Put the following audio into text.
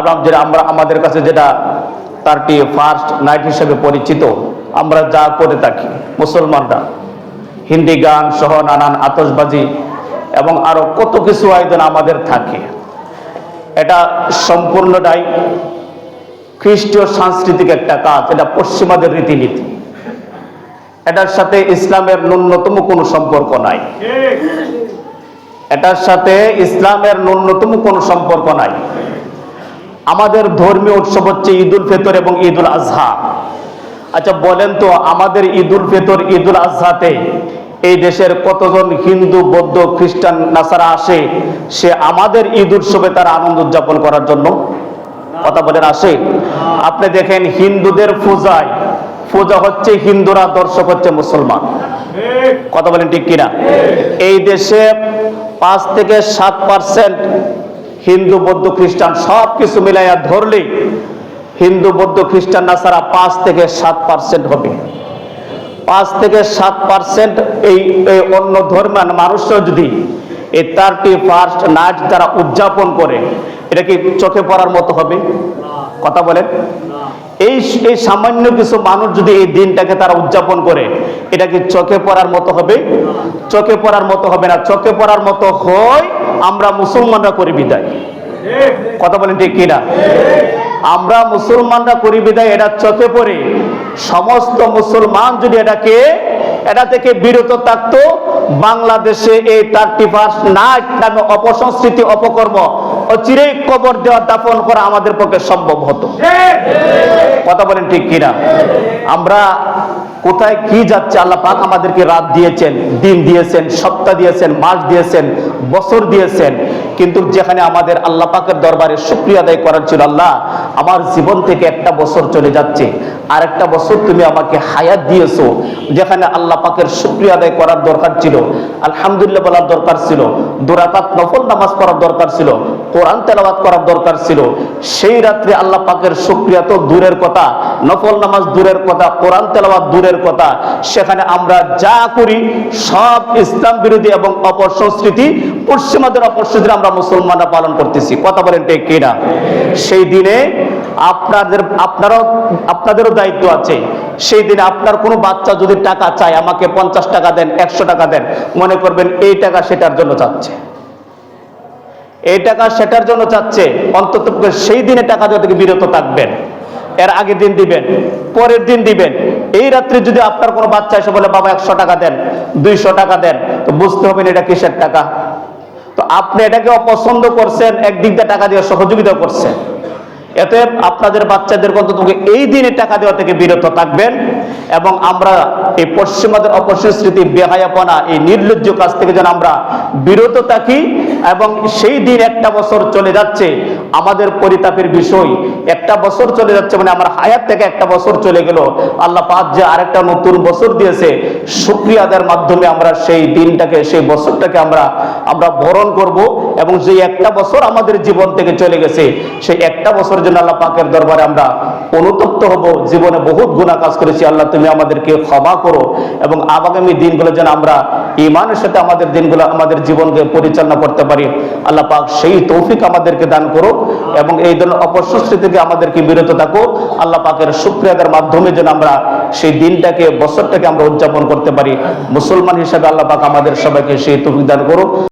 এবং যেটা আমরা আমাদের কাছে যেটা তারটি ফার্স্ট নাইট হিসেবে পরিচিত আমরা যা করে থাকি মুসলমানরা। হিন্দি গান সহ নানান আতশবাজি এবং আরও কত কিছু আয়োজন আমাদের থাকে। এটা সম্পূর্ণটাই খ্রিস্টীয় সাংস্কৃতিক একটা কাজ এটা পশ্চিমাদের রীতিনীতি। এটার সাথে ইসলামের ন্যূনতম কোনো সম্পর্ক নাই। এটার সাথে ইসলামের ন্যূনতম কোনো সম্পর্ক নাই। আমাদের ধর্মীয় উৎসব হচ্ছে ঈদুল ফিতর এবং ঈদুল আজহা। আচ্ছা বলেন তো, আমাদের ঈদুল ফিতর, ঈদুল আজহাতে এই দেশের কতজন হিন্দু, বৌদ্ধ, খ্রিস্টান, নাসারা আসে, সে আমাদের ঈদ উৎসবে তারা আনন্দ উদযাপন করার জন্য? কথা বলেন, আসে। আপনি দেখেন হিন্দুদের পূজায়, পূজা হচ্ছে হিন্দুরা, দর্শক হচ্ছে মুসলমান। কথা বলেন ঠিক কিনা? এই দেশে পাঁচ থেকে সাত পার্সেন্ট হিন্দু, বৌদ্ধ, খ্রিস্টান সব কিছু মিলাইয়া ধরলে হিন্দু, বৌদ্ধ, খ্রিস্টান নাসারা পাঁচ থেকে সাত পার্সেন্ট হবে। পাঁচ থেকে সাত পার্সেন্ট এই অন্য ধর্মের মানুষরা যদি এই থার্টি ফার্স্ট নাইট তারা উদযাপন করে, এটা কি চোখে পড়ার মতো হবে? কথা বলেন। এই এই সামান্য কিছু মানুষ যদি এই দিনটাকে তারা উদযাপন করে, এটা কি চোখে পড়ার মতো হবে? চোখে পড়ার মতো হবে না। চোখে পড়ার মতো হয় আমরা মুসলমানরা করি বিদায়। কথা বলেন ঠিক কিনা? আমরা মুসলমানরা করি বিদায়, এটা চোখে পড়ে। সমস্ত মুসলমান যদি এটাকে, এটা থেকে বিরত থাকতো, বাংলাদেশে এই থার্টি ফার্স্ট নাইট নামে অপসংস্কৃতি, অপকর্ম অচিরেই কবর দেওয়া দাফন করা আমাদের পক্ষে সম্ভব হতো। কথা বলেন ঠিক কিনা? আমরা কোথায় কি যাচ্ছে আল্লাহ পাক আমাদেরকে রাত দিয়েছেন, দিন দিয়েছেন, সপ্তাহ দিয়েছেন, মাস দিয়েছেন, বছর দিয়েছেন। কিন্তু যেখানে আমাদের আল্লাহ পাকের দরবারে শুক্রিয়া আদায় করার ছিল আল্লাহ, আমার জীবন থেকে একটা বছর চলে যাচ্ছে। আর একটা বছর তুমি আমাকে হায়াত দিয়েছ, যেখানে আল্লাহ পাকের শুক্রিয়া আদায় করার দরকার ছিল, আলহামদুলিল্লাহ বলার দরকার ছিল, দুরাকাত নফল নামাজ পড়ার দরকার ছিল, কোরআন তেলাওয়াত করার দরকার ছিল। সেই রাত্রে আল্লাহ পাকের শুক্রিয়া তো দূরের কথা নফল নামাজ দূরের কথা, কোরআন তেলাওয়াত দূরের কথা, সেখানে আমরা যা করি, সব ইসলাম বিরোধী এবং অপসংস্কৃতি পশ্চিমাদের অপসংস্কৃতি আমরা মুসলমানরা পালন করতেছি। কথা বলেন ঠিক কিনা? সেই দিনে আপনাদের, আপনারাও, আপনাদেরও দায়িত্ব আছে। সেই দিনে আপনার কোনো বাচ্চা যদি টাকা চায়, আমাকে পঞ্চাশ টাকা দেন, একশো টাকা দেন, মনে করবেন এই টাকা সেটার জন্য চাচ্ছে। এই টাকা সেটার জন্য চাচ্ছে, অন্তত সেই দিনে টাকা দেওয়া থেকে বিরত থাকবেন। এর আগের দিন দিবেন, পরের দিন দিবেন। এই রাত্রে যদি আপনার কোনো বাচ্চা এসে বলে, বাবা, একশো টাকা দেন, দুইশো টাকা দেন, তো বুঝতে হবে এটা কিসের টাকা। তো আপনি এটাকে অপছন্দ করছেন, একদিক দিয়ে টাকা দিয়ে সহযোগিতা করছেন। এতে আপনাদের বাচ্চাদের অন্তত এই দিনে টাকা দেওয়া থেকে বিরত থাকবেন এবং আমরা এই পশ্চিমাদের অপসংস্কৃতি, বেহায়াপনা, এই নির্লজ্জ কাজ থেকে যেন আমরা বিরত থাকি এবং সেই দিন একটা বছর চলে যাচ্ছে আমাদের পরিতাপের বিষয়। একটা বছর চলে যাচ্ছে মানে আমার হায়াত থেকে একটা বছর চলে গেল। আল্লাহ পাক যে আরেকটা নতুন বছর দিয়েছে, শুক্রিয়া মাধ্যমে আমরা সেই দিনটাকে, সেই বছরটাকে আমরা আমরা বরণ করব এবং যে একটা বছর আমাদের জীবন থেকে চলে গেছে, সেই একটা বছর জন্য আল্লাহ পাকের দরবারে আমরা অনুতপ্ত হব। জীবনে বহুত গুণা কাজ করেছি। আল্লাহ তুমি আমাদেরকে ক্ষমা করো এবং আগামী দিনগুলো যেন আমরা ইমানের সাথে আমাদের দিনগুলো, আমাদের জীবনকে পরিচালনা করতে পারি। আল্লাহ পাক সেই তৌফিক আমাদেরকে দান করো। এবং এই ধরনের অপসংস্কৃতি থেকে আমাদেরকে বিরত থাকুক আল্লাহ পাকের সুক্রিয়াদের মাধ্যমে যেন আমরা সেই দিনটাকে, বছরটাকে আমরা উদযাপন করতে পারি। মুসলমান হিসাবে আল্লাহ পাক আমাদের সবাইকে সেই তুফিদান দান করো